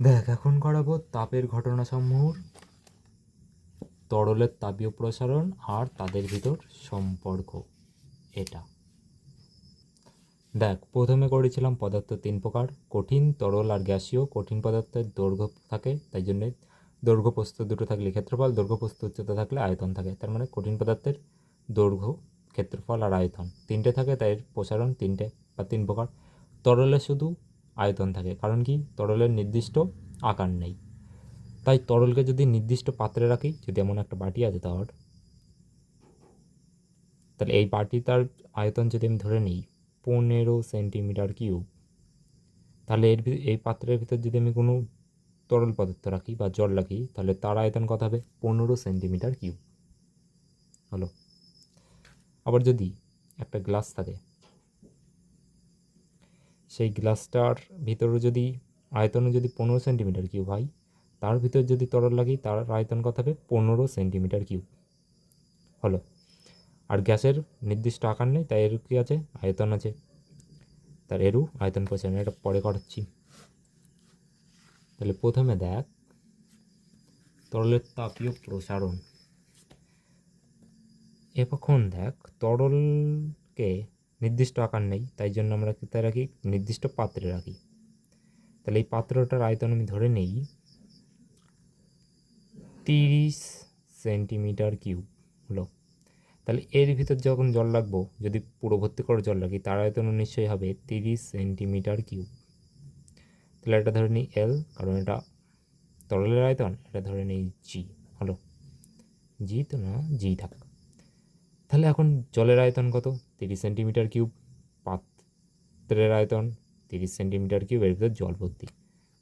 দেখ, এখন করাবো তাপের ঘটনাসমূহ, তরলের তাপীয় প্রসারণ আর তাদের ভিতর সম্পর্ক, এটা। দেখ, প্রথমে করেছিলাম পদার্থ তিন প্রকার, কঠিন, তরল আর গ্যাসীয়। কঠিন পদার্থের দৈর্ঘ্য থাকে, তাই জন্যে দৈর্ঘ্য প্রস্থ দুটো থাকলে ক্ষেত্রফল দৈর্ঘ্য প্রস্থ উচ্চতা থাকলে আয়তন থাকে। তার মানে কঠিন পদার্থের দৈর্ঘ্য, ক্ষেত্রফল আর আয়তন। তিনটে থাকে, তাই প্রসারণ তিনটে বা তিন প্রকার। তরলে শুধু আয়তন থাকে, কারণ কি? তরলের নির্দিষ্ট আকার নেই। তাই তরলকে যদি নির্দিষ্ট পাত্রে রাখি, যদি এমন একটা বাটি আছে তার, তাহলে এই বাটিটার আয়তন যদি আমি ধরে নিই, পনেরো সেন্টিমিটার কিউব, তাহলে এর এই পাত্রের ভিতর যদি আমি কোনো তরল পদার্থ রাখি বা জল রাখি, তাহলে তার আয়তন কত হবে? পনেরো সেন্টিমিটার কিউব। হলো। আবার যদি একটা গ্লাস থাকে সেই গ্লাসটার ভিতরে যদি আয়তনও যদি পনেরো সেন্টিমিটার কিউব হয়, তার ভিতর যদি তরল লাগে তার আয়তন কত হবে পনেরো সেন্টিমিটার কিউব। হলো। আর গ্যাসের নির্দিষ্ট আকার নেই, তাই এর কী আছে? আয়তন আছে। তার এরও আয়তন প্রসারণ এটা পরে করাচ্ছি। তাহলে প্রথমে দেখ, তরলের তাপীয় প্রসারণ। এখন দেখ, তরলকে নির্দিষ্ট আকার নেই, তাই জন্য আমরা কোথায় রাখি, নির্দিষ্ট পাত্রে রাখি। তাহলে এই পাত্রটার আয়তন আমি ধরে নেই, তিরিশ সেন্টিমিটার কিউব হলো। তাহলে এর ভিতর যখন জল রাখব, যদি পুরো ভর্তি করে জল রাখি, তার আয়তন নিশ্চয়ই হবে তিরিশ সেন্টিমিটার কিউব। তাহলে এটা ধরে নিই এল কারণ এটা তরলের আয়তন, এটা ধরে নিই জি হলো। জি তো না জি থাক। তাহলে এখন জলের আয়তন কত? তিরিশ সেন্টিমিটার কিউব, পাত্রের আয়তন তিরিশ সেন্টিমিটার কিউব, এর ভিতর জল ভর্তি।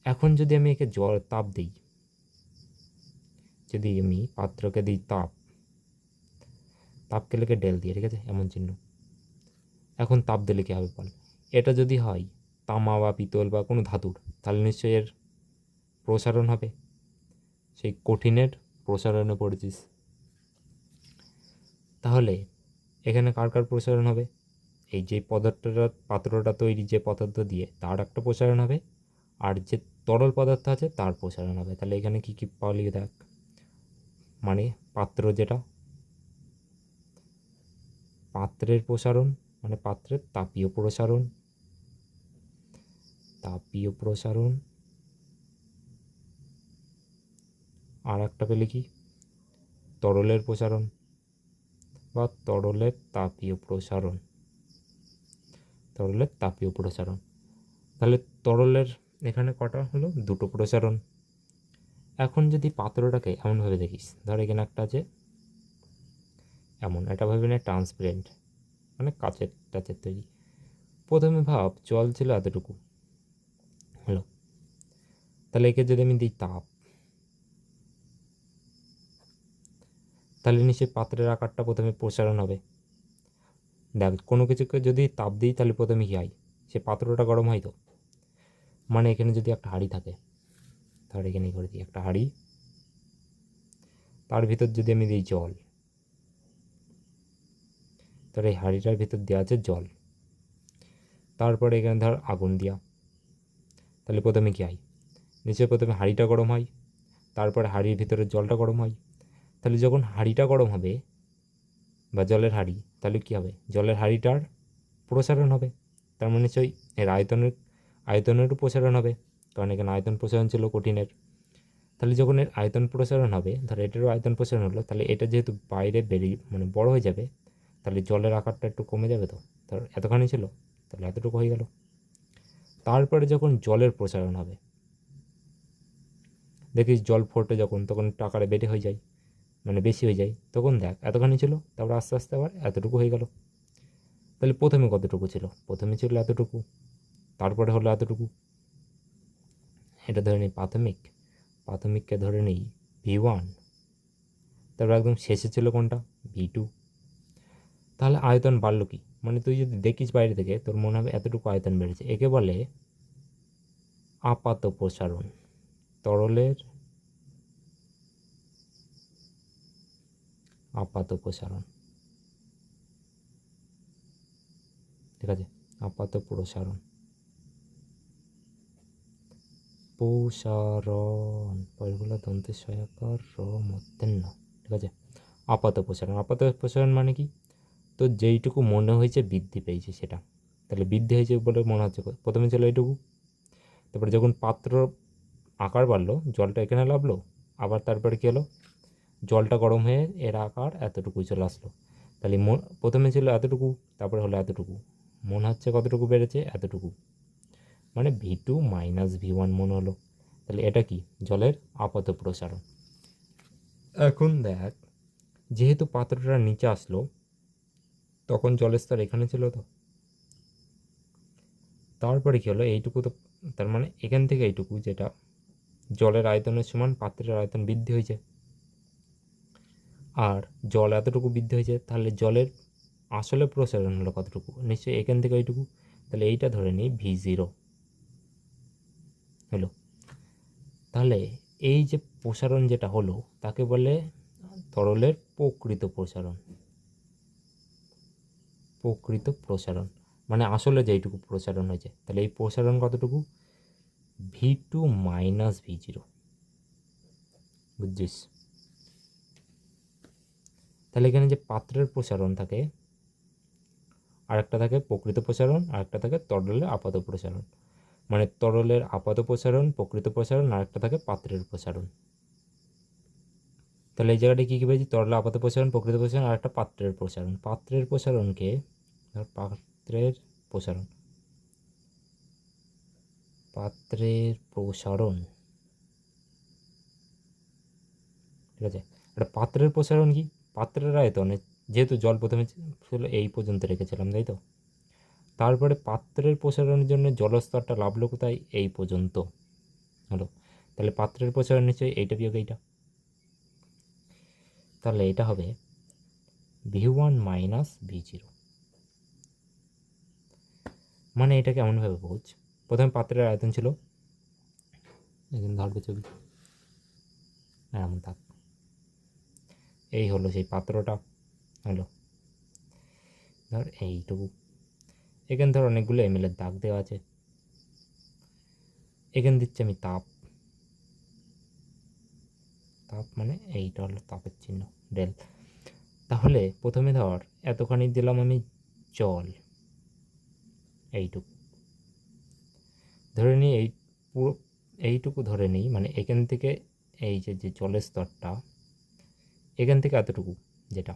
এখন যদি আমি একে জল তাপ দিই, যদি আমি পাত্রকে দিই তাপ, তাপকে লেগে ডেল দিয়ে ঠিক আছে? এমন চিহ্ন। এখন তাপ দিলে কী হবে বল? এটা যদি হয় তামা বা পিতল বা কোনো ধাতুর, তাহলে নিশ্চয়ই এর প্রসারণ হবে। সেই কঠিনের প্রসারণে পড়েছিস। তাহলে এখানে কার কার প্রসারণ হবে? এই যে পদার্থটা, পাত্রটা তৈরি যে পদার্থ দিয়ে, তার একটা প্রসারণ হবে। আর যে তরল পদার্থ আছে, তার প্রসারণ হবে। তাহলে এখানে কী কী পাওয়া লিখে দেখ। মানে পাত্র যেটা। পাত্রের প্রসারণ মানে পাত্রের তাপীয় প্রসারণ। তাপীয় প্রসারণ। আর একটা পেলে কি? তরলের প্রসারণ। বা তরলের তাপীয় প্রসারণ। তরলের তাপীয় প্রসারণ। তাহলে তরলের এখানে কটা হলো? দুটো প্রসারণ। এখন যদি পাত্রটাকে এমনভাবে দেখিস, ধর এখানে একটা আছে, এমন, এটা ভাবি না ট্রান্সপারেন্ট মানে কাচের টাচের তৈরি। প্রথমে ভাব, জল ছিল এতটুকু। হলো। তাহলে একে যদি আমি দিই তাপ তাহলে নিশ্চয়ই পাত্রের আকারটা প্রথমে প্রসারণ হবে। দেখ, কোনো কিছুকে যদি তাপ দিই তাহলে প্রথমে কী হয়? সে পাত্রটা গরম হয় তো। মানে এখানে যদি একটা হাঁড়ি থাকে, তাহলে এখানে করে দিই? একটা হাঁড়ি। তার ভিতর যদি আমি দিই জল, তাহলে এই হাঁড়িটার ভিতর দেওয়া আছে জল। তারপরে এখানে ধর আগুন দেওয়া। তাহলে প্রথমে কী হয়? নিশ্চয়ই প্রথমে হাঁড়িটা গরম হয়। তারপরে হাঁড়ির ভিতরে জলটা গরম হয়। তাহলে যখন হাঁড়িটা গরম হবে বা জলের হাঁড়ি, তাহলে কী হবে? জলের হাঁড়িটার প্রসারণ হবে। তার মানে নিশ্চয়ই এর আয়তনের আয়তনেরও প্রসারণ হবে। কারণ এখানে আয়তন প্রসারণ ছিল কঠিনের। তাহলে যখন এর আয়তন প্রসারণ হবে, ধর এটারও আয়তন প্রসারণ হলো, তাহলে এটা যেহেতু বাইরে বেরিয়ে মানে বড় হয়ে যাবে, তাহলে জলের আকারটা একটু কমে যাবে তো? ধর এতখানি ছিল, তাহলে এতটুকু হয়ে গেল। তারপরে যখন জলের প্রসারণ হবে, দেখিস জল ফোটে যখন, তখন একটু আকারে বেটে হয়ে যায়। মানে বেশি হয়ে যায়। তখন দেখ, এতখানি ছিল, তারপর আস্তে আস্তে আবার এতটুকু হয়ে গেল। তাহলে প্রথমে কতটুকু ছিল? প্রথমে ছিল এতটুকু, তারপরে হলো এতটুকু। এটা ধরে নিই প্রাথমিক। প্রাথমিককে ধরে নিই ভি ওয়ান। তারপর একদম শেষে ছিল কোনটা? V two. তাহলে আয়তন বাড়লো কি? মানে তুই যদি দেখিস বাইরে থেকে, তোর মনে হবে এতটুকু আয়তন বেড়েছে। একে বলে আপাত প্রসারণ তরলের আপাত প্রসারণ। ঠিক আছে? আপাত প্রসারণ। প্রসারণ। পরগুলো দন্তের সহায়কার র মধ্যাহ্ন ঠিক আছে? আপাত প্রসারণ। আপাত প্রসারণ মানে কি? তো যেইটুকু মনে হয়েছে বৃদ্ধি পেয়েছে সেটা। তাহলে বৃদ্ধি হয়েছে বলে মনে হচ্ছে প্রথমে ছিল এইটুকু। তারপরে যখন পাত্র আকার বাড়লো, জলটা এখানে লাভলো আবার তারপরে কী হলো? জলটা গরম হয়ে এর আকার এতটুকু চলে আসলো। তাহলে প্রথমে ছিল এতটুকু, তারপরে হলো এতটুকু। মনে হচ্ছে কতটুকু বেড়েছে? এতটুকু। মানে V two minus V one মনে হলো। তাহলে এটা কি? জলের আপাত প্রসারণ। এখন দেখ, যেহেতু পাত্রটা নিচে আসলো, তখন জলের স্তর এখানে ছিল তো। তারপরে কী হলো? এইটুকু তো, তার মানে এখান থেকে এইটুকু যেটা জলের আয়তনের সমান পাত্রের আয়তন বৃদ্ধি হয়েছে। আর জল এতটুকু বৃদ্ধি হয়েছে তাহলে জলের আসলে প্রসারণ হলো কতটুকু? নিশ্চয়ই এখান থেকে এইটুকু তাহলে এইটা ধরে নিই ভি জিরো হলো। তাহলে এই যে প্রসারণ যেটা হলো, তাকে বলে তরলের প্রকৃত প্রসারণ। প্রকৃত প্রসারণ। মানে আসলে যেইটুকু প্রসারণ হয়েছে। তাহলে এই প্রসারণ কতটুকু? V two minus V zero বুঝছিস? তাহলে এখানে যে পাত্রের প্রসারণ থাকে আর একটা থাকে প্রকৃত প্রসারণ আর একটা থাকে তরলের আপাত প্রসারণ। মানে তরলের আপাত প্রসারণ, প্রকৃত প্রসারণ, আর একটা থাকে পাত্রের প্রসারণ। তাহলে এই জায়গাটা কী কী পেয়েছি? তরলের আপাত প্রসারণ, প্রকৃত প্রসারণ আর একটা পাত্রের প্রসারণ। পাত্রের প্রসারণকে পাত্রের প্রসারণ। পাত্রের প্রসারণ। ঠিক আছে? একটা পাত্রের প্রসারণ কি? পাত্রের আয়তনে যেহেতু জল প্রথমে ছিল এই পর্যন্ত রেখেছিলাম তাই তো? তারপরে পাত্রের প্রসারণের জন্য জলস্তরটা লাভলো কোথায়? এই পর্যন্ত। হলো। তাহলে পাত্রের প্রসারণ নিশ্চয়ই এইটা বিয়োগ এইটা। তাহলে এটা হবে V one minus V zero. মানে এটা কেমনভাবে বোঝ প্রথমে পাত্রের আয়তন ছিল। এখানে ধরবে ছবি। না, এমন থাক। এই হলো সেই পাত্রটা, হলো। ধর এইটুকু। এখানে ধর অনেকগুলো এমএলের দাগ দেওয়া আছে। এখানে দিচ্ছি আমি তাপ। তাপ মানে এইটা হলো তাপের চিহ্ন, ডেল। তাহলে প্রথমে ধর এতখানি দিলাম আমি জল, এইটুকু। ধরে নিই এই পুরো, এইটুকু ধরে নিই মানে এখান থেকে এই যে যে জলের স্তরটা এখান থেকে এতটুকু যেটা।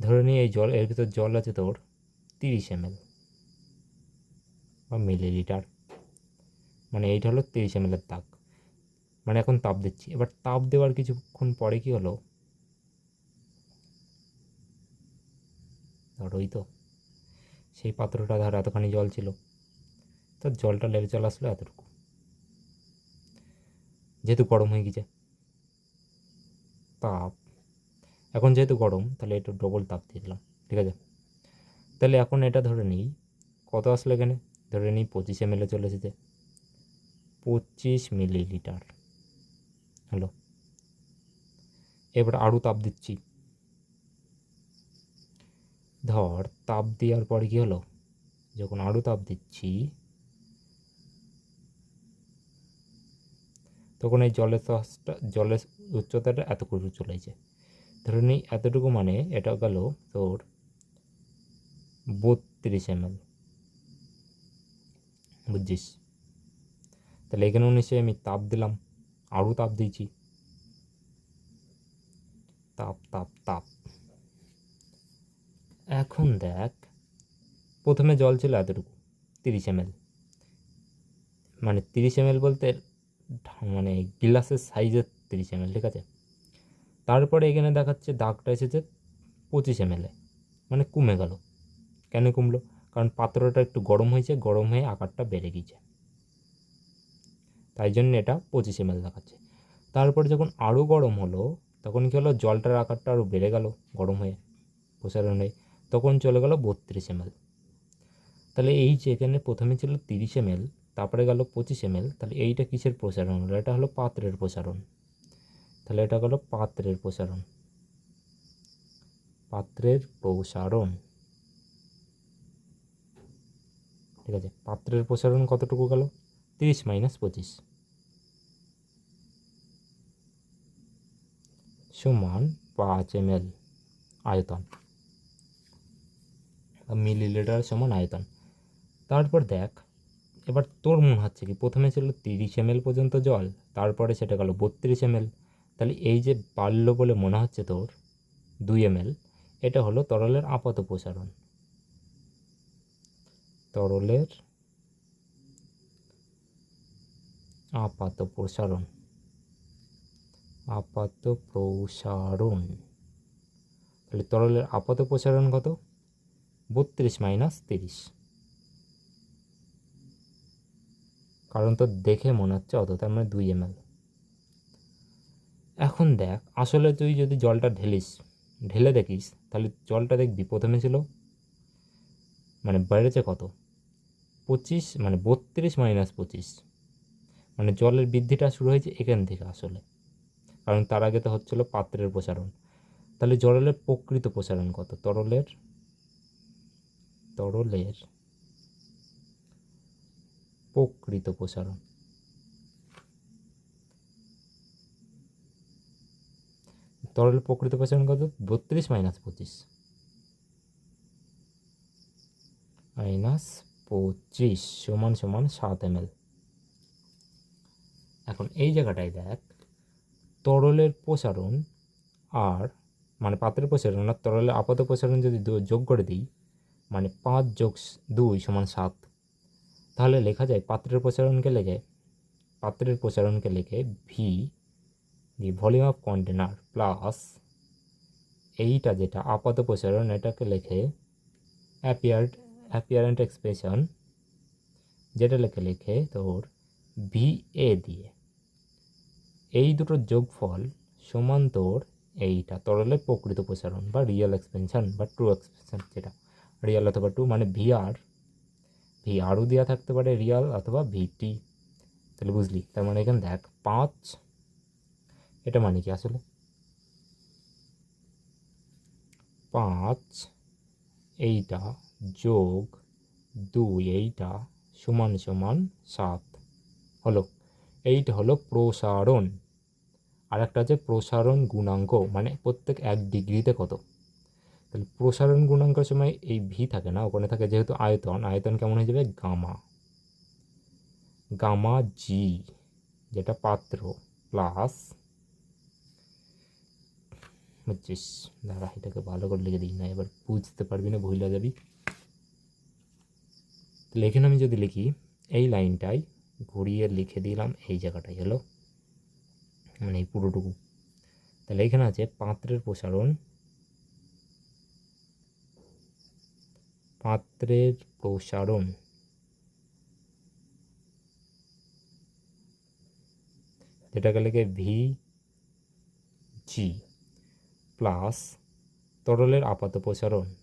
ধরে নিই এই জল, এর ভিতর জল আছে তোর তিরিশ এম বা মিলিলিটার। মানে এইটা হলো তিরিশ এম এর তাক মানে এখন তাপ দিচ্ছি। এবার তাপ দেওয়ার কিছুক্ষণ পরে কি হলো? ধর ওই তো। সেই পাত্রটা ধর এতখানি জল ছিল। তো জলটা লেগে চলে আসলো এতটুকু। যেহেতু গরম হয়ে গেছে। তাপ। এখন যেহেতু গরম, তাহলে একটু ডবল তাপ দিয়ে দিলাম, ঠিক আছে? তাহলে এখন এটা ধরে নিই, কত আসলো এখানে? ধরে নিই পঁচিশ এম চলে এসেছে। পঁচিশ মিলিলিটার হ্যালো এবার আরও তাপ দিচ্ছি। ধর, তাপ দেওয়ার পরে কী হলো? যখন আরও তাপ দিচ্ছি তখন এই জলের শ্বাসটা জলের উচ্চতাটা এতটুকু চলেছে। ধরে নিই এতটুকু মানে এটা গেল তোর বত্রিশ এম এল বুঝছিস? তাহলে এখানেও নিশ্চয়ই আমি তাপ দিলাম, আরও তাপ দিয়েছি। তাপ তাপ তাপ। এখন দেখ, প্রথমে জল ছিল এতটুকু, তিরিশ এম মানে তিরিশ এম বলতে মানে গিলাসের সাইজের তিরিশ এম ঠিক আছে? তারপরে এখানে দেখাচ্ছে দাগটা এসেছে পঁচিশ এম মানে কমে গেল। কেন কমলো? কারণ পাত্রটা একটু গরম হয়েছে, গরম হয়ে আকারটা বেড়ে গিয়েছে। তাই জন্য এটা পঁচিশ এম দেখাচ্ছে। তারপরে যখন আরও গরম হলো, তখন কী হলো? জলটার আকারটা আরও বেড়ে গেল গরম হয়ে, প্রসারণ হয়ে, তখন চলে গেল বত্রিশ এম তাহলে এই যে এখানে প্রথমে ছিল তিরিশ এম তারপরে গেল পঁচিশ এম তাহলে এইটা কিসের প্রসারণ? হলো এটা হলো পাত্রের প্রসারণ। তাহলে এটা হলো পাত্রের প্রসারণ। পাত্রের প্রসারণ। ঠিক আছে, পাত্রের প্রসারণ কতটুকু গেল? তিরিশ মাইনাস পঁচিশ। সমান পাঁচ এম আয়তন। মিলিলিটার সমান আয়তন। তারপর দেখ এবার তোর মনে হচ্ছে কি? প্রথমে ছিল তিরিশ এম পর্যন্ত জল, তারপরে সেটা গেল বত্রিশ এম তাহলে এই যে বাড়লো বলে মনে হচ্ছে তোর, দুই এম এটা হলো তরলের আপাত প্রসারণ। তরলের আপাত প্রসারণ। আপাত প্রসারণ। তাহলে তরলের আপাত প্রসারণ কত? বত্রিশ মাইনাস তিরিশ। কারণ তো দেখে মনে হচ্ছে অত তার মানে দুই এম এখন দেখ, আসলে তুই যদি জলটা ঢেলিস, ঢেলে দেখিস, তাহলে জলটা দেখবি প্রথমে ছিল মানে বেড়েছে কত? পঁচিশ মানে বত্রিশ মাইনাস পঁচিশ। মানে জলের বৃদ্ধিটা শুরু হয়েছে এখান থেকে আসলে। কারণ তার আগে তো হচ্ছিল পাত্রের প্রসারণ। তাহলে জলের প্রকৃত প্রসারণ কত? তরলের? তরলের প্রকৃত প্রসারণ। তরলের প্রকৃত প্রসারণ কত? বত্রিশ মাইনাস পঁচিশ। মাইনাস পঁচিশ সমান সমান সাত এম এখন এই জায়গাটায় দেখ, তরলের প্রসারণ আর মানে পাত্রের প্রসারণ আর তরলের আপাত প্রসারণ যদি যোগ করে দিই মানে পাঁচ যোগ দুই সমান সাত। তাহলে লেখা যায়, পাত্রের প্রসারণকে লেখে, পাত্রের প্রসারণকে লেখে V the volume of container plus এইটা যেটা আপাত প্রসারণ, এটাকে লেখে অ্যাপিয়ার্ড অ্যাপিয়ারেন্ট এক্সপ্রেশন যেটা লেখে লেখে তোর ভি এ দিয়ে। এই দুটোর যোগফল সমান তোর এইটা তরলের প্রকৃত প্রসারণ বা রিয়েল এক্সপেনশন বা ট্রু এক্সপেনশন যেটা রিয়েল অথবা টু মানে ভি আর ভি আরও দেওয়া থাকতে পারে রিয়াল অথবা ভিটি তাহলে বুঝলি, তার মানে এখানে দেখ, পাঁচ, এটা মানে কি আসলে? পাঁচ, এইটা যোগ দুই, এইটা সমান সমান সাত। হলো, এইটা হলো প্রসারণ। আর একটা আছে প্রসারণ গুণাঙ্ক মানে প্রত্যেক এক ডিগ্রিতে কত? তাহলে প্রসারণ গুণাঙ্কের সময় এই ভি থাকে না, ওখানে থাকে যেহেতু আয়তন আয়তন কেমন হয়ে যাবে? গামা। গামা জি যেটা পাত্র প্লাস বুঝছিস দাঁড়া, এটাকে ভালো করে লিখে দিই না, এবার বুঝতে পারবি না, ভুলে যাবি। তাহলে এখানে আমি যদি লিখি, এই লাইনটাই ঘুরিয়ে লিখে দিলাম, এই জায়গাটাই হলো মানে এই পুরোটুকু। তাহলে এখানে আছে পাত্রের প্রসারণ পাত্রের প্রসারণ। যেটাকে লেখে ভি, জি, প্লাস তরলের আপাত প্রসারণ।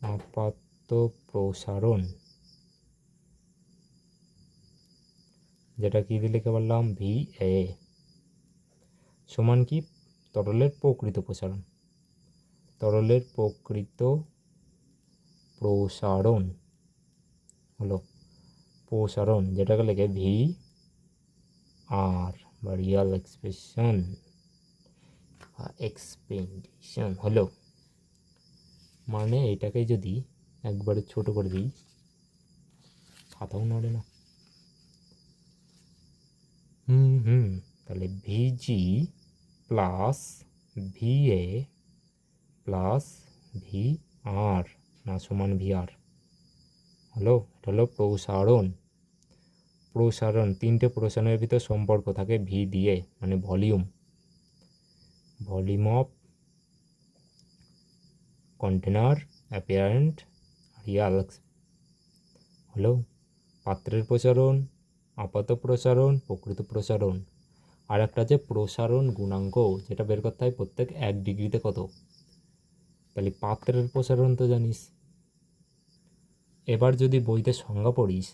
আপাত প্রসারণ। যেটা কি দিয়ে লিখে বললাম? V, A. সমান কি? তরলের প্রকৃত প্রসারণ। তরলের প্রকৃত প্রসারণ হলো প্রসারণ, যেটাকে লেখে ভি আর বা রিয়াল এক্সপ্রেশন বা এক্সপেন্ডিশন হলো। মানে এটাকে যদি একবারে ছোট করে দিই খাতাও নড়ে না। হুম হুম, তাহলে VG plus VA plus V R না সমান ভি আর হলো এটা হলো প্রসারণ। প্রসারণ, তিনটে প্রসারণের ভিতর সম্পর্ক থাকে ভি দিয়ে মানে volume. Volume of container, apparent, real. হলো পাত্রের প্রসারণ, আপাত প্রসারণ, প্রকৃত প্রসারণ। আর একটা আছে প্রসারণ গুণাঙ্ক, যেটা বের করতে হয় প্রত্যেক এক ডিগ্রিতে কত? তাহলে পাত্রের প্রসারণ তো জানিস। এবার যদি বইতে সংজ্ঞা পড়িস,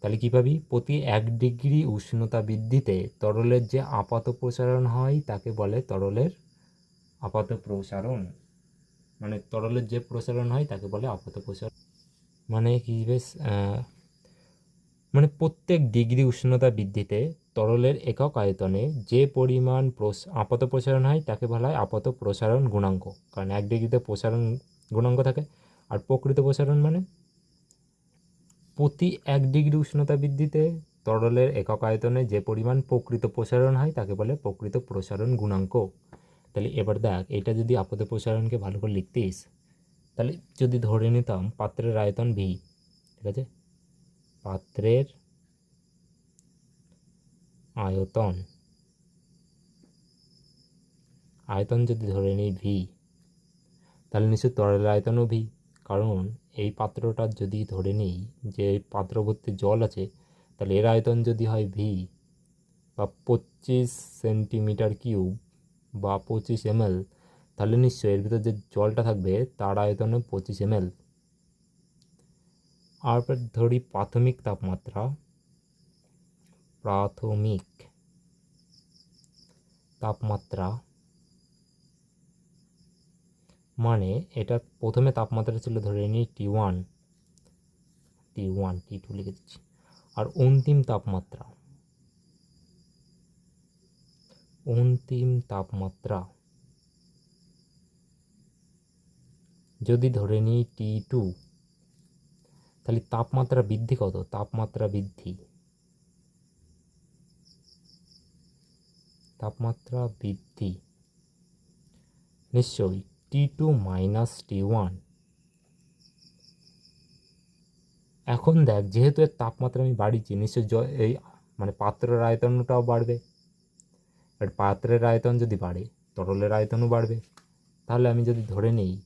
তাহলে কী পাবি? প্রতি এক ডিগ্রি উষ্ণতা বৃদ্ধিতে তরলের যে আপাত প্রসারণ হয়, তাকে বলে তরলের আপাত প্রসারণ। মানে তরলের যে প্রসারণ হয়, তাকে বলে আপাত প্রসারণ। মানে কি বেশ মানে প্রত্যেক ডিগ্রি উষ্ণতা বৃদ্ধিতে তরলের একক আয়তনে যে পরিমাণ আপাত প্রসারণ হয়, তাকে বলা হয় আপাত প্রসারণ গুণাঙ্ক। কারণ এক ডিগ্রিতে প্রসারণ গুণাঙ্ক থাকে। আর প্রকৃত প্রসারণ মানে? প্রতি এক ডিগ্রি উষ্ণতা বৃদ্ধিতে তরলের একক আয়তনে যে পরিমাণ প্রকৃত প্রসারণ হয়, তাকে বলে প্রকৃত প্রসারণ গুণাঙ্ক। তাহলে এবার দেখ এটা যদি আপাত প্রসারণকে ভালো করে লিখতিস, তাহলে যদি ধরে নিতাম পাত্রের আয়তন ভি ঠিক আছে? পাত্রের আয়তন। আয়তন যদি ধরে নিই ভি তাহলে নিশ্চয় তরলের আয়তনও ভি কারণ এই পাত্রটা যদি ধরে নিই যে এই পাত্র ভর্তি জল আছে, তাহলে এর আয়তন যদি হয় ভি বা পঁচিশ সেন্টিমিটার কিউব বা পঁচিশ এমএল, তাহলে নিশ্চয়ই এর ভিতর যে জলটা থাকবে, তার আয়তনে পঁচিশ এমএল। আর ধরি প্রাথমিক তাপমাত্রা প্রাথমিক তাপমাত্রা মানে এটা প্রথমে তাপমাত্রা ছিল ধরে নিই T one T one T two লিখে দিচ্ছি। আর অন্তিম তাপমাত্রা অন্তিম তাপমাত্রা যদি ধরে নিই টি টু তাহলে তাপমাত্রা বৃদ্ধি কত? তাপমাত্রা বৃদ্ধি। তাপমাত্রা বৃদ্ধি। নিশ্চয়ই T two minus T one এখন দেখ, যেহেতু এর তাপমাত্রা আমি বাড়িয়েছি, নিশ্চয়ই এই মানে পাত্রের আয়তনটাও বাড়বে। আর পাত্রের আয়তন যদি বাড়ে, তরলের আয়তনও বাড়বে। তাহলে আমি যদি ধরে নিই,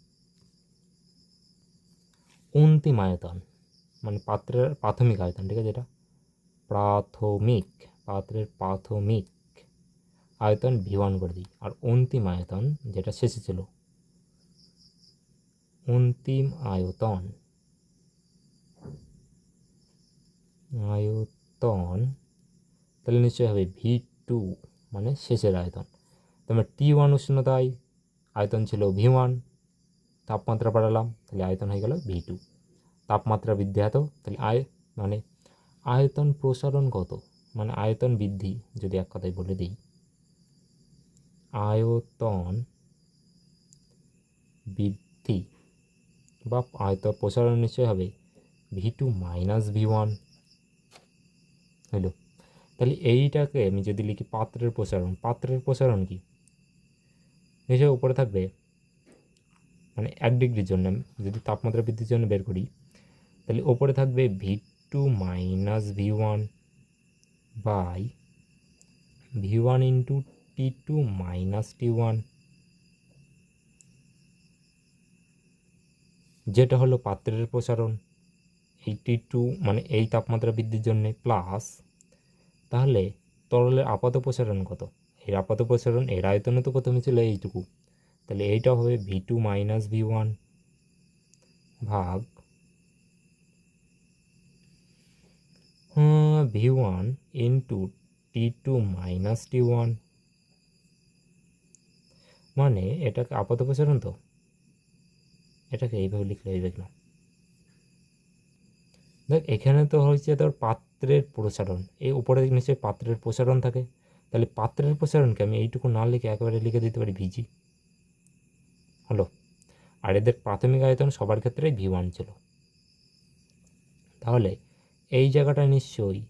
অন্তিম আয়তন মানে পাত্রের প্রাথমিক আয়তন, ঠিক আছে এটা? প্রাথমিক, পাত্রের প্রাথমিক। আয়তন ভি ওয়ান করে দিই, আর অন্তিম আয়তন যেটা শেষে ছিল, অন্তিম আয়তন আয়তন, তাহলে নিশ্চয়ই হবে ভি টু মানে শেষের আয়তন। তোমার টি ওয়ান উষ্ণতায় আয়তন ছিল ভি ওয়ান তাপমাত্রা বাড়ালাম, তাহলে আয়তন হয়ে গেল ভি টু তাপমাত্রা বৃদ্ধি এত, তাহলে আয় মানে আয়তন প্রসারণ কত মানে আয়তন বৃদ্ধি যদি এক কথায় বলে দিই। আয়তন বৃদ্ধি বা আয়তন প্রসারণ নিশ্চয় হবে। V two minus V one হলো। তাহলে এইটাকে আমি যদি লিখি পাত্রের প্রসারণ পাত্রের প্রসারণ কি? নিশ্চয় উপরে থাকবে। মানে এক ডিগ্রির জন্য, যদি তাপমাত্রা বৃদ্ধির জন্য বের করি, তাহলে ওপরে থাকবে V two minus V one by V one into T two minus T one. যেটা হলো পাত্রের প্রসারণ, এই টি টু মানে এই তাপমাত্রা বৃদ্ধির জন্য, প্লাস তাহলে তরলের আপাত প্রসারণ কত? এর আপাত প্রসারণ, এর আয়তনে তো প্রথমে ছিল এইটুকু। তাহলে এইটা হবে V two minus V one ভাগ V one into T two minus T one মানে এটাকে আপাত প্রসারণ তো? এটাকে এইভাবে লিখলে হইবে না দেখ, এখানে তো হচ্ছে তোর পাত্রের প্রসারণ। এই উপরে নিশ্চয়ই পাত্রের প্রসারণ থাকে। তাহলে পাত্রের প্রসারণকে আমি এইটুকু না লিখে একেবারে লিখে দিতে পারি ভিজি? হলো? আর এদের প্রাথমিক আয়তন সবার ক্ষেত্রেই ভি ওয়ান ছিল। তাহলে এই জায়গাটা নিশ্চয়ই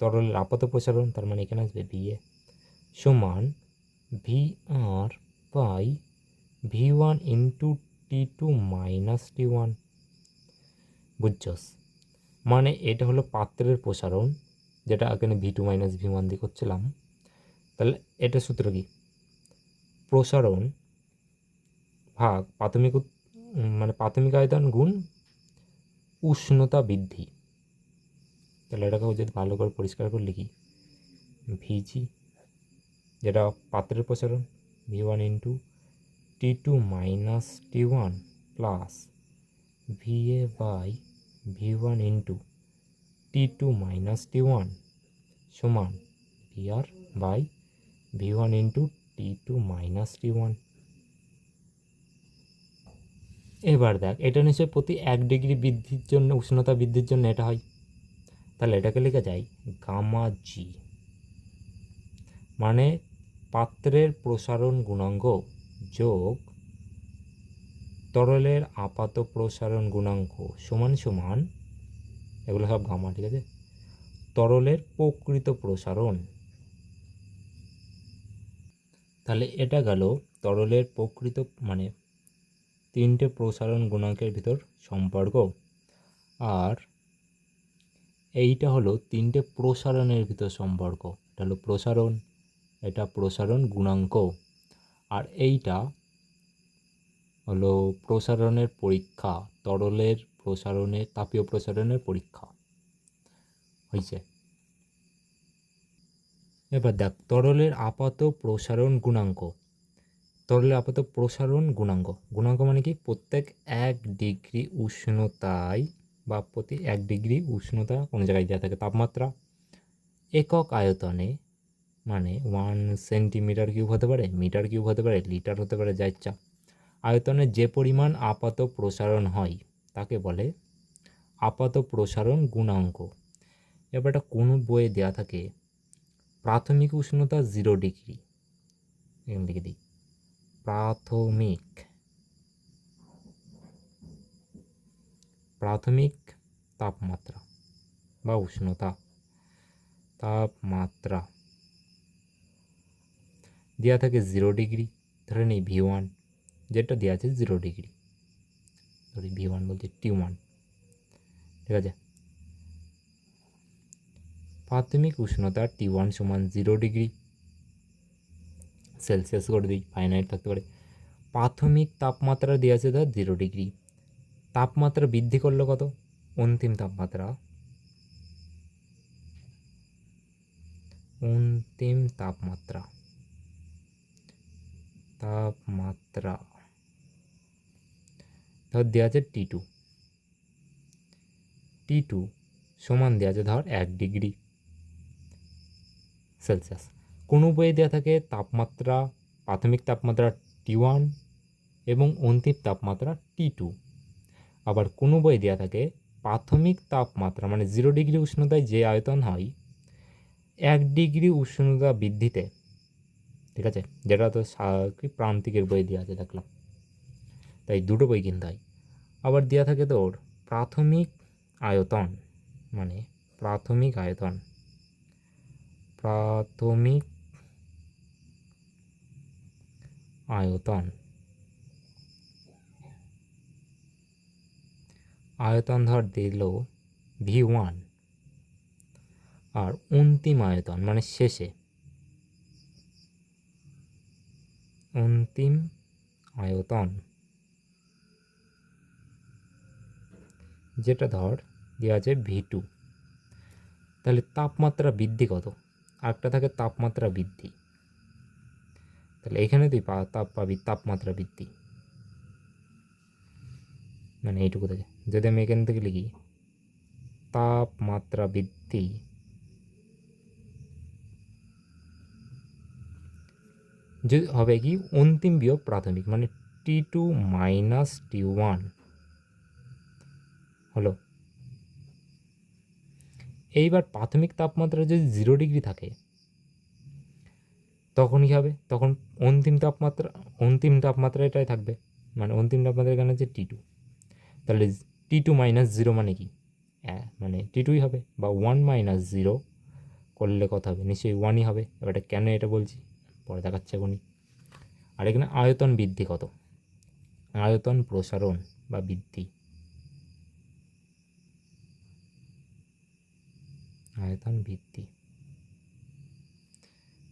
তরলের আপাত প্রসারণ, তার মানে এখানে আসবে ভি এ সমান V R by V one into T two minus T one. বুঝছস? মানে এটা হলো পাত্রের প্রসারণ, যেটা এখানে V two minus V one দিয়ে করছিলাম। তাহলে এটা সূত্র কি? প্রসারণ ভাগ প্রাথমিক মানে প্রাথমিক আয়তন গুণ উষ্ণতা বৃদ্ধি। তাহলে এটাকেও যদি ভালো করে পরিষ্কার করে লিখি, ভিজি, যেটা পাত্রের প্রসারণ। V one into T two minus T one plus V A by V one into T two minus T one সমান V R by V one into T two minus T one এবার দেখ, এটা নিশ্চয়ই প্রতি এক degree বৃদ্ধির জন্য, উষ্ণতা বৃদ্ধির জন্য এটা হয়। তাহলে এটাকে লেখা যায় গামা জি মানে পাত্রের প্রসারণ গুণাঙ্গ যোগ তরলের আপাত প্রসারণ গুণাঙ্ক সমান সমান, এগুলো সব গামা, ঠিক আছে? তরলের প্রকৃত প্রসারণ। তাহলে এটা গেল তরলের প্রকৃত মানে তিনটে প্রসারণ গুণাঙ্কের ভিতর সম্পর্ক। আর এইটা হলো তিনটে প্রসারণের ভিতর সম্পর্ক। এটা হলো প্রসারণ এটা প্রসারণ গুণাঙ্ক। আর এইটা হলো প্রসারণের পরীক্ষা, তরলের প্রসারণের তাপীয় প্রসারণের পরীক্ষা। হয়েছে এবার দেখ, তরলের আপাত প্রসারণ গুণাঙ্ক। তরলের আপাত প্রসারণ গুণাঙ্ক। গুণাঙ্ক মানে কি? প্রত্যেক এক ডিগ্রি উষ্ণতায় বা প্রতি এক ডিগ্রি উষ্ণতা কোনো জায়গায় দেওয়া থাকে তাপমাত্রা। একক আয়তনে মানে ওয়ান সেন্টিমিটার কিউব হতে পারে মিটার কিউব হতে পারে লিটার হতে পারে, যা ইচ্ছা। আয়তনে যে পরিমাণ আপাত প্রসারণ হয়, তাকে বলে আপাত প্রসারণ গুণাঙ্ক। এবার এটা কোনো বইয়ে দেওয়া থাকে? প্রাথমিক উষ্ণতা জিরো ডিগ্রি এখানে লিখে দিই। প্রাথমিক। প্রাথমিক তাপমাত্রা বা উষ্ণতা। তাপমাত্রা। দেওয়া থাকে জিরো ডিগ্রি ধরে নিই ভি ওয়ান যেটা দেওয়া আছে জিরো ডিগ্রি ধরি ভি ওয়ান বলতে টি ওয়ান ঠিক আছে? প্রাথমিক উষ্ণতা টি ওয়ান সমান জিরো ডিগ্রি সেলসিয়াস করে দিই ফাইনাইট থাকতে পারে। প্রাথমিক তাপমাত্রা দেওয়া আছে ধর জিরো ডিগ্রি তাপমাত্রা বৃদ্ধি করল কত? অন্তিম তাপমাত্রা। অন্তিম তাপমাত্রা। তাপমাত্রা। ধর দেওয়া আছে টি টু টি টু সমান দেওয়া আছে ধর এক ডিগ্রি সেলসিয়াস। কোনো বইয়ে দেওয়া থাকে? তাপমাত্রা, প্রাথমিক তাপমাত্রা টি ওয়ান এবং অন্তিম তাপমাত্রা টি টু আবার কোনো বইয়ে দেওয়া থাকে? প্রাথমিক তাপমাত্রা মানে জিরো ডিগ্রি উষ্ণতায় যে আয়তন হয়, এক ডিগ্রি উষ্ণতা বৃদ্ধিতে ঠিক আছে? যেটা তো কি প্রান্তিকের বই দেওয়া আছে দেখলাম। তাই দুটো বই কিনতে হয়। আবার দেওয়া থাকে তোর প্রাথমিক আয়তন মানে প্রাথমিক আয়তন। প্রাথমিক আয়তন। আয়তন ধর দিল ভি ওয়ান। আর অন্তিম আয়তন মানে শেষে। অন্তিম আয়তন। যেটা ধর দেওয়া আছে ভি টু তাহলে তাপমাত্রা বৃদ্ধি কত? আরেকটা থাকে তাপমাত্রা বৃদ্ধি। তাহলে এখানে তুই তাপ পাবি তাপমাত্রা বৃদ্ধি। মানে এইটুকু থেকে। যদি আমি এখান থেকে লিখি, তাপমাত্রা বৃদ্ধি। যদি হবে কি অন্তিম বিয়োগ প্রাথমিক মানে T two minus T one হলো। এইবার প্রাথমিক তাপমাত্রা যদি জিরো ডিগ্রি থাকে, তখন কী হবে? তখন অন্তিম তাপমাত্রা অন্তিম তাপমাত্রা এটাই থাকবে। মানে অন্তিম তাপমাত্রা এখানে হচ্ছে টি টু তাহলে টি টু মাইনাস জিরো মানে কি? হ্যাঁ মানে টি টুই হবে, বা ওয়ান মাইনাস জিরো করলে কত হবে? নিশ্চয়ই ওয়ানই হবে। এবার কেন এটা বলছি? পরে দেখাচ্ছে এখনই। আর এখানে আয়তন বৃদ্ধি কত? আয়তন প্রসারণ বা বৃদ্ধি। আয়তন বৃদ্ধি।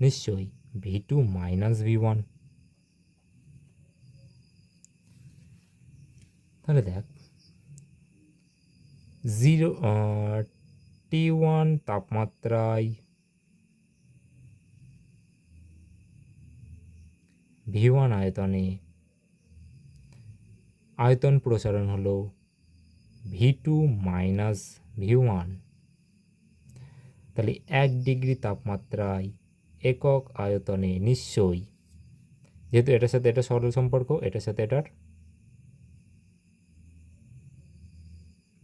নিশ্চয়ই V two minus V one তাহলে দেখ জিরো টি ওয়ান তাপমাত্রায় ভি ওয়ান আয়তনে আয়তন প্রসারণ হলো V two minus V one তাহলে এক ডিগ্রি তাপমাত্রায় একক আয়তনে নিশ্চয়ই। যেহেতু এটার সাথে এটা সরল সম্পর্ক, এটার সাথে এটার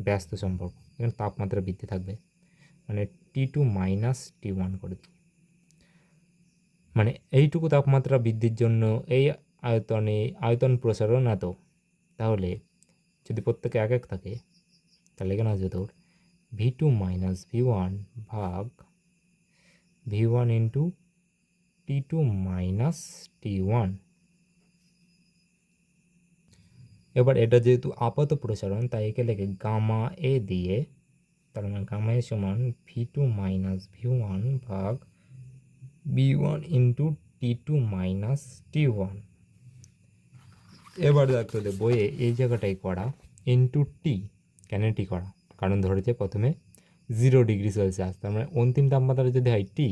ব্যস্ত সম্পর্ক, এখানে তাপমাত্রা বৃদ্ধি থাকবে। মানে T two minus T one করে দিই। মানে এইটুকু তাপমাত্রা বৃদ্ধির জন্য এই আয়তনে, আয়তন প্রসারণ এত তাহলে যদি প্রত্যেকে এক এক থাকে, তাহলে এখানে আসবে তোর? V two minus V one ভাগ V one into T two minus T one এবার এটা যেহেতু আপাত প্রসারণ, তাই একে লেখে গামা এ দিয়ে, তার মানে গামা এ সমান V two minus V one ভাগ B one into T two minus T one এবার দেখো তোদের বইয়ে এই জায়গাটাই করা ইন্টু টি কেন টি করা? কারণ ধরেছে প্রথমে জিরো ডিগ্রি সেলসিয়াস তার মানে অন্তিম তাপমাত্রা যদি হয় টি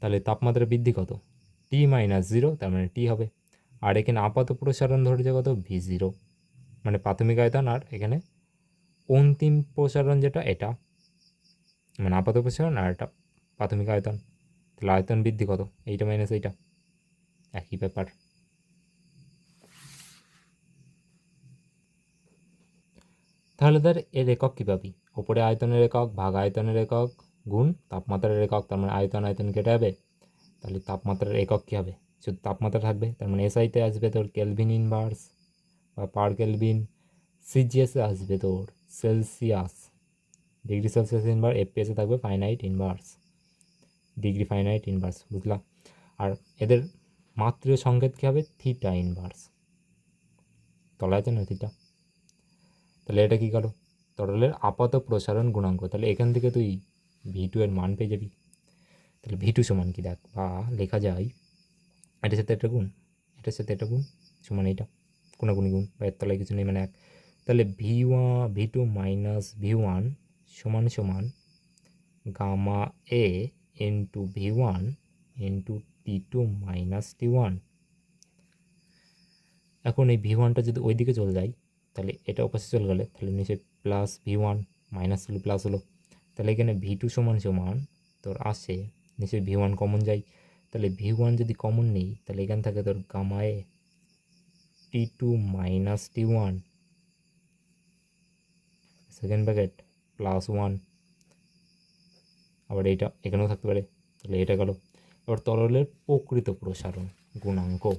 তাহলে তাপমাত্রা বৃদ্ধি কত? টি মাইনাস জিরো তার মানে টি হবে। আর এখানে আপাত প্রসারণ ধরেছে কত? ভি জিরো মানে প্রাথমিক আয়তন আর এখানে অন্তিম প্রসারণ যেটা, এটা। মানে আপাত প্রসারণ আর এটা প্রাথমিক আয়তন। তাহলে আয়তন বৃদ্ধি কত? এইটা মাইনাস এইটা। একই ব্যাপার। তাহলে ধর এর একক কী পাবি ওপরে আয়তনের একক, ভাগ আয়তনের একক, গুণ তাপমাত্রার একক, তার মানে আয়তন আয়তন কেটে যাবে। তাহলে তাপমাত্রার একক কী হবে? শুধু তাপমাত্রা থাকবে, তার মানে এসআইতে আসবে তোর কেলভিন ইনভার্স বা পার কেলভিন সিজিএসে আসবে তোর সেলসিয়াস ডিগ্রি সেলসিয়াস ইনভার্স এফপিএসে থাকবে Fahrenheit inverse degree Fahrenheit inverse বুঝলাম? আর এদের মাতৃ সংকেত কী হবে? থিটা ইনভার্স তলা আছে না থিটা তাহলে এটা কী গেল তরলের আপাত প্রসারণ গুণাঙ্ক। তাহলে এখান থেকে তুই ভি টু এর মান পেয়ে যাবি। তাহলে ভি টু সমান কি? দেখ, বা লেখা যায়, এটার সাথে একটা গুণ, এটার সাথে একটা গুণ, সমান এইটা কোনাগুনি গুণ, বা এর তলায় কিছু নেই মানে এক। তাহলে V one V two minus V one সমান সমান gamma A one into T two minus T one এখন এই ভি ওয়ানটা যদি ওই দিকে চলে যায়, তাহলে এটা অপাশে চলে গেলে তাহলে নিচে প্লাস ভি ওয়ান মাইনাস হলো প্লাস হলো। তাহলে এখানে ভি টু সমান সমান তোর আসে, নিচে ভি ওয়ান কমন যায়। তাহলে ভি ওয়ান যদি কমন নেই, তাহলে এখান থেকে তোর গামায়ে T two minus T one second bracket plus one আবার এইটা, এখানেও থাকতে পারে। তাহলে এটা গেল। এবার তরলের প্রকৃত প্রসারণ, গুণাঙ্ক।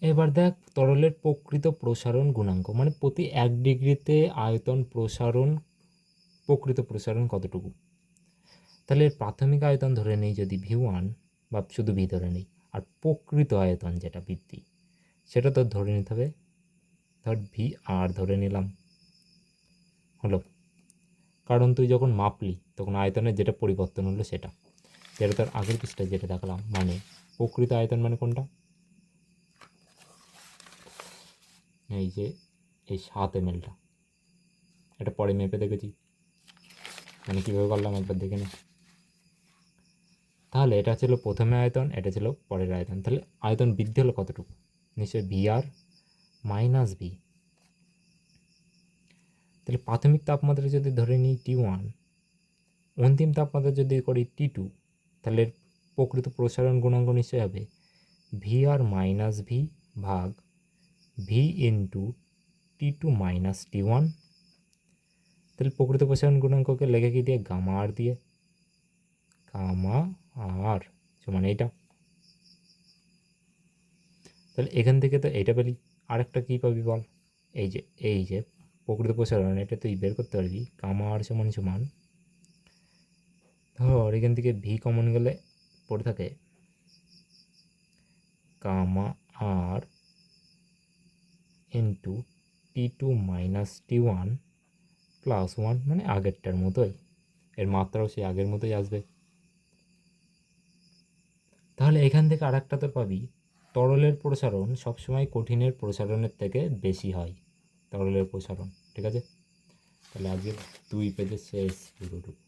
এবার দেখ, তরলের প্রকৃত প্রসারণ, গুণাঙ্ক। মানে প্রতি এক ডিগ্রিতে আয়তন প্রসারণ, প্রকৃত প্রসারণ কতটুকু? তাহলে এর প্রাথমিক আয়তন ধরে নেই যদি ভি ওয়ান বা শুধু ভি ধরে নেই। আর প্রকৃত আয়তন যেটা বৃদ্ধি সেটা তোর ধরে নিতে হবে। ধর ভি আর ধরে নিলাম। হলো। কারণ তুই যখন মাপলি, তখন আয়তনের যেটা পরিবর্তন হলো সেটা। যেটা তোর আগের পৃষ্ঠায় যেটা দেখালাম মানে প্রকৃত আয়তন মানে কোনটা? এই যে, এই সাত এম এলটা এটা পরে মেপে দেখেছি। মানে কীভাবে করলাম একবার দেখে নে। তাহলে এটা ছিল প্রথমে আয়তন, এটা ছিল পরের আয়তন। তাহলে আয়তন বৃদ্ধি হলো কতটুকু? নিশ্চয়ই ভি আর মাইনাস ভি তাহলে প্রাথমিক তাপমাত্রা যদি ধরে নিই টি ওয়ান অন্তিম তাপমাত্রা যদি করি টি টু তাহলে প্রকৃত প্রসারণ গুণাঙ্ক নিশ্চয়ই হবে? ভি আর মাইনাস ভি ভাগ V into T two minus T one তাহলে প্রকৃত প্রসারণ গুণাঙ্ককে লেখে কি দিয়ে? গামা আর দিয়ে। গামা আর সমান এইটা। তাহলে এখান থেকে তো এইটা পেলি, আরেকটা কী পাবি বল? এই যে এই যে প্রকৃত প্রসারণ এটা তুই বের করতে পারবি। গামা আর সমান সমান। ধর, এখান থেকে ভি কমন গেলে পড়ে থাকে gamma R into T two minus T one plus one মানে আগেরটার মতোই। এর মাত্রাও সেই আগের মতোই আসবে। তাহলে এখান থেকে আরেকটা তো পাবি। তরলের প্রসারণ সবসময় কঠিনের প্রসারণের থেকে বেশি হয়। তরলের প্রসারণ ঠিক আছে? তাহলে আজকে দুই পেজের শেষ পুরোটুকু